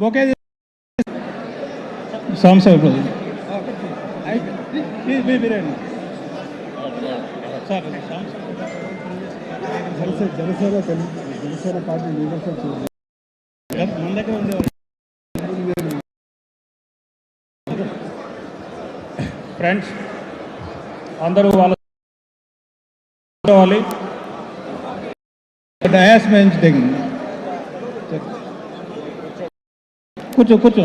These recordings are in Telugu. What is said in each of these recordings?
బొకే సాంసంగ్ మీరేనా సార్ జనసేన జనసేన తెలు- జనసేన పార్టీ లీడర్షిప్ చేయండి. మన దగ్గర ఉండేవారు ఫ్రెండ్స్ అందరూ వాళ్ళ కావాలి డయాస్ నుంచి దిగి కూర్చో కూర్చో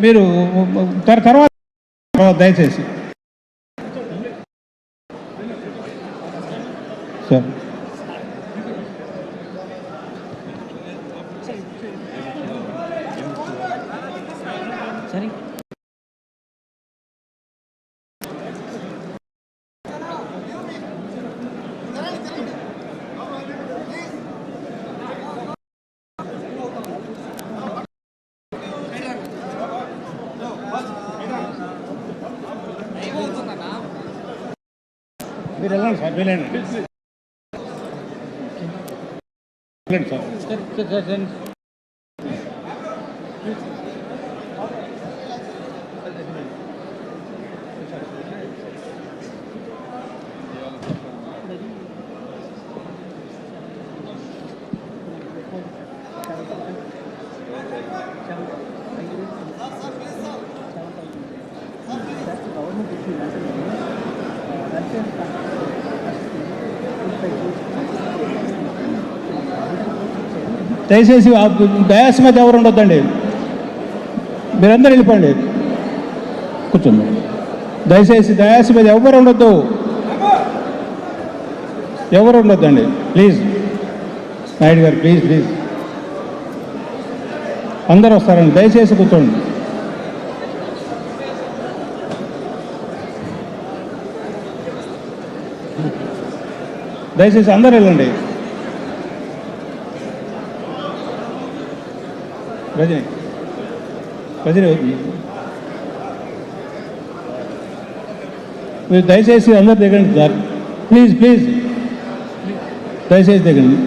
మీరు తర్- తర్వాత తర్వాత దయచేసి సార్ మీరు వెళ్ళండి సార్ వెళ్ళండి వెళ్ళండి సార్ దయచేసి ఆ డయాస్ మీద ఎవరు ఉండొద్దండి? మీరందరూ వెళ్ళిపోండి. కూర్చోండి దయచేసి దయాస్ మీద ఎవరు ఉండొద్దు? ఎవరు ఉండొద్దండి? ప్లీజ్. నాయుడు గారు ప్లీజ్ ప్లీజ్. అందరూ వస్తారండి. దయచేసి కూర్చోండి. దయచేసి అందరు వెళ్ళండి. రజని రజని మీరు దయచేసి అందరు దిగండి సార్ ప్లీజ్ ప్లీజ్. దయచేసి దిగండి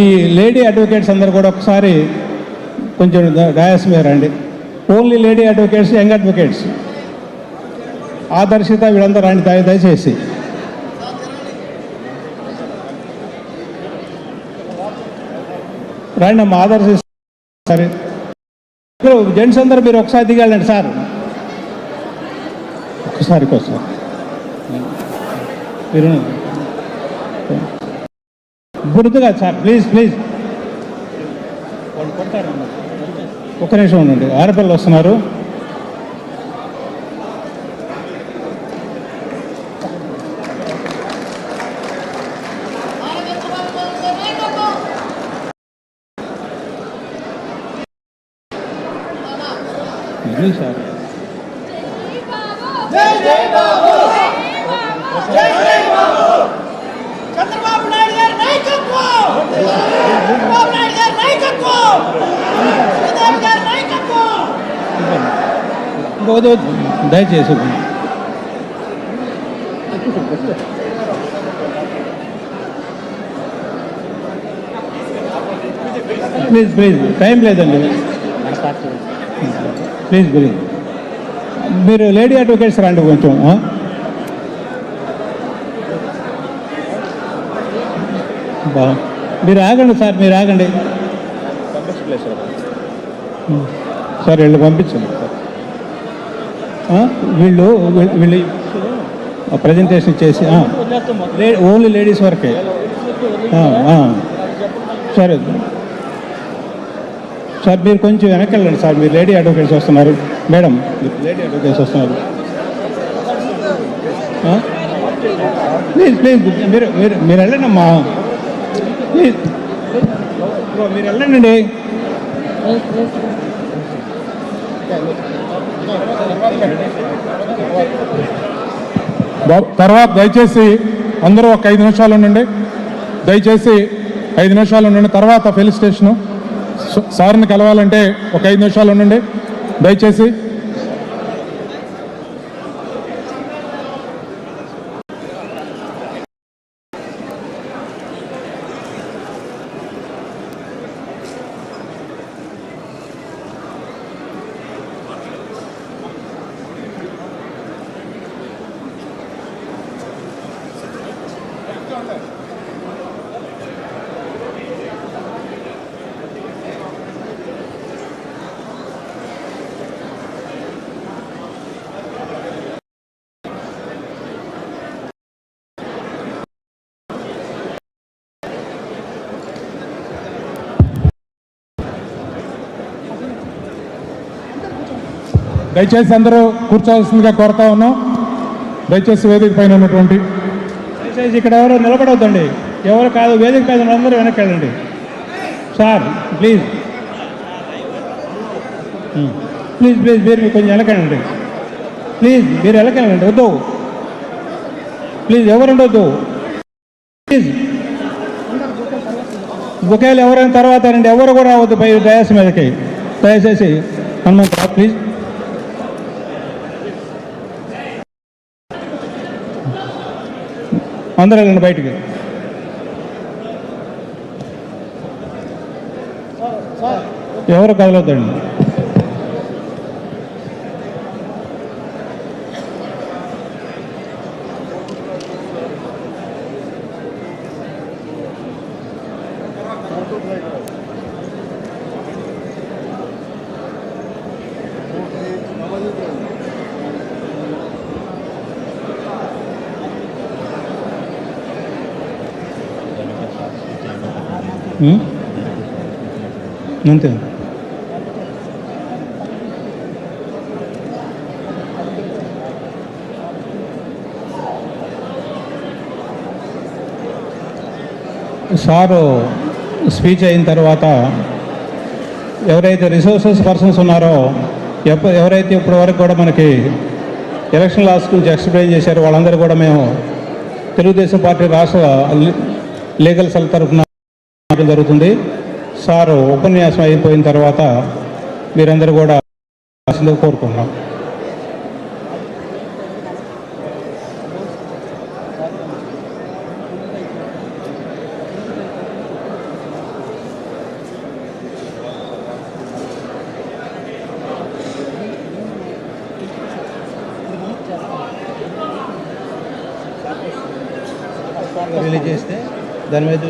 ఈ లేడీ అడ్వకేట్స్ అందరు కూడా ఒకసారి కొంచెం డయాస్ మీద రండి only lady advocates young advocates. Adarshita వీళ్ళందరూ రండి దయ దయచేసి. రండి అమ్మ ఆదర్శి సరే. జెంట్స్ అందరూ మీరు ఒకసారి దిగాలండి సార్. ఒకసారి కోసం మీరు గుర్తుగా సార్ ప్లీజ్ ప్లీజ్ వాళ్ళు ఒక్క నిమిషం ఉండండి. ఆడపిల్లలు వస్తున్నారు. సార్ చంద్రబాబు నాయుడు గారి నాయకత్వం చంద్రబాబు నాయుడు గారి నాయకత్వం చంద్రబాబు గారి నాయకత్వం ఇంకో వద్దు, వద్దు. దయచేసి. ప్లీజ్ ప్లీజ్ టైం లేదండి. ప్లీజ్ ప్లీజ్ మీరు లేడీ అడ్వకేట్స్ రండి కొంచెం ఆ? బా. మీరు ఆగండి సార్ మీరు ఆగండి. సార్ వీళ్ళు పంపించండి సార్. వీళ్ళు వీళ్ళు ప్రజెంటేషన్ చేసి ఓన్లీ లేడీస్ వరకే. సరే. సార్ మీరు కొంచెం వెనక్కి వెళ్ళండి సార్ మీరు లేడీ అడ్వకేట్స్ వస్తున్నారు. మేడం మీరు లేడీ అడ్వకేట్స్ వస్తున్నారు. ప్లీజ్ ప్లీజ్ మీరు మీరు మీరు వెళ్ళండి అమ్మా. మీరు వెళ్ళండి. తర్వాత దయచేసి అందరూ ఒక ఐదు నిమిషాలు ఉండండి. దయచేసి ఐదు నిమిషాలు ఉండండి. తర్వాత ఫెలిస్టేషను సార్ని కలవాలంటే ఒక ఐదు నిమిషాలు ఉండండి. దయచేసి దయచేసి అందరూ కూర్చోవలసిందిగా కోరుతా ఉన్నాం. దయచేసి వేదిక పైన ఉన్నటువంటి దయచేసి ఇక్కడ ఎవరు నిలబడవద్దండి ఎవరు కాదు వేదిక పైన అందరూ వెనక్కి వెళ్ళండి. Sir please. ప్లీజ్ ప్లీజ్ మీరు మీరు కొంచెం వెనకండి ప్లీజ్ మీరు వెనకెళ్ళండి వద్దు. ప్లీజ్ ఎవరు ఉండొద్దు ప్లీజ్. ఒకవేళ ఎవరైనా తర్వాత రండి ఎవరు కూడా రావద్దు పై దయాస మీదకి. దయచేసి హనుమంతరావు ప్లీజ్. అందరూ వెళ్ళండి బయటికి. ఎవరు కదలొద్దండి? Hmm? అంతే సారు స్పీచ్ అయిన తర్వాత ఎవరైతే రిసోర్సెస్ పర్సన్స్ ఉన్నారో ఎప్ప ఎవరైతే ఇప్పటి వరకు కూడా మనకి ఎలక్షన్ లాస్ గురించి ఎక్స్ప్లెయిన్ చేశారో వాళ్ళందరూ కూడా మేము తెలుగుదేశం పార్టీ రాష్ట్ర లీగల్ సెల్ తరఫున జరుగుతుంది. సారు ఉపన్యాసం అయిపోయిన తర్వాత మీరందరూ కూడా కోరుకుంటున్నాం రిలీజ్ చేస్తే దాని మీద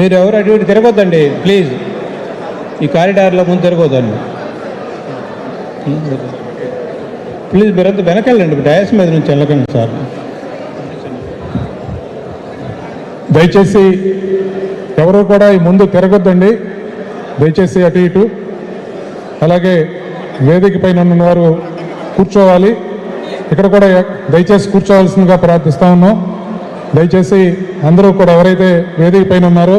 మీరు ఎవరు అటు ఇటు తిరగొద్దండి ప్లీజ్ ఈ కారిడార్లో ముందు తిరగొద్దండి. ప్లీజ్ మీరంతా వెనకెళ్ళండి డయాస్ మీద నుంచి వెళ్ళకండి సార్. దయచేసి ఎవరు కూడా ఈ ముందు తిరగొద్దండి. దయచేసి అటు ఇటు. అలాగే వేదిక పైన ఉన్న వారు కూర్చోవాలి. ఇక్కడ కూడా దయచేసి కూర్చోవాల్సిందిగా ప్రార్థిస్తా ఉన్నాం. దయచేసి అందరూ కూడా ఎవరైతే వేదిక పైన ఉన్నారో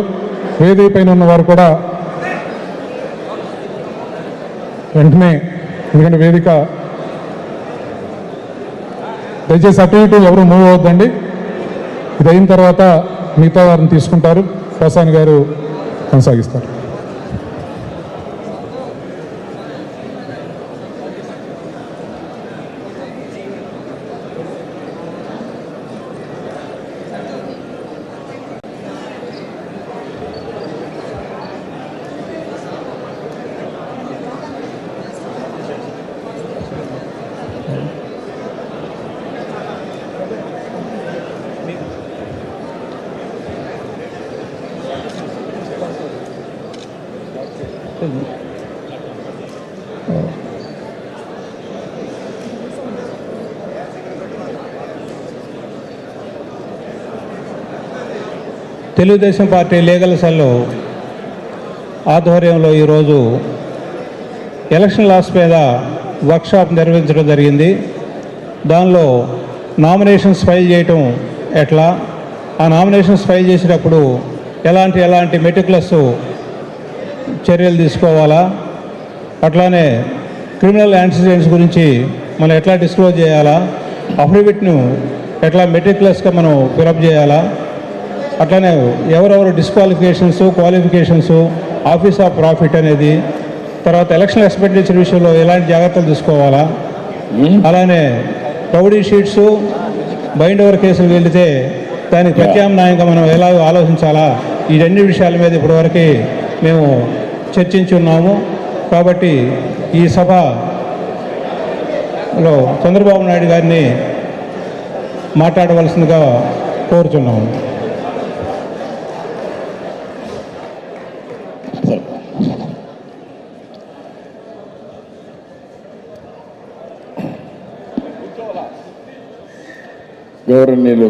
వేదిక పైన ఉన్నవారు కూడా వెంటనే ఎందుకంటే వేదిక దయచేసి అటు ఇటు ఎవరు మూవ్ అవద్దండి ఇది అయిన తర్వాత మిగతా వారిని తీసుకుంటారు. ప్రసాద్ గారు కొనసాగిస్తారు. తెలుగుదేశం పార్టీ లీగల్ సెల్ ఆధ్వర్యంలో ఈరోజు ఎలక్షన్ లాస్ మీద వర్క్షాప్ నిర్వహించడం జరిగింది. దానిలో నామినేషన్స్ ఫైల్ చేయటం ఎట్లా? ఆ నామినేషన్స్ ఫైల్ చేసేటప్పుడు ఎలాంటి ఎలాంటి మెటిక్లస్ చర్యలు తీసుకోవాలా? అట్లానే క్రిమినల్ యాక్సిడెంట్స్ గురించి మనం ఎట్లా డిస్క్లోజ్ చేయాలా? అఫిడవిట్ను ఎట్లా మెటిక్యులస్గా మనం ఫిలప్ చేయాలా? అట్లానే ఎవరెవరు disqualifications qualifications office of profit అనేది తర్వాత ఎలక్షన్ ఎక్స్పెండిచర్ విషయంలో ఎలాంటి జాగ్రత్తలు తీసుకోవాలా? అలానే రౌడీ షీట్స్ బైండ్ ఓవర్ కేసులు వెళితే దానికి ప్రత్యామ్నాయంగా మనం ఎలా ఆలోచించాలా? ఈ రెండు విషయాల మీద ఇప్పటివరకు మేము చర్చించి ఉన్నాము కాబట్టి ఈ సభలో చంద్రబాబు నాయుడు గారిని మాట్లాడవలసిందిగా కోరుతున్నాము గౌరవనీయులు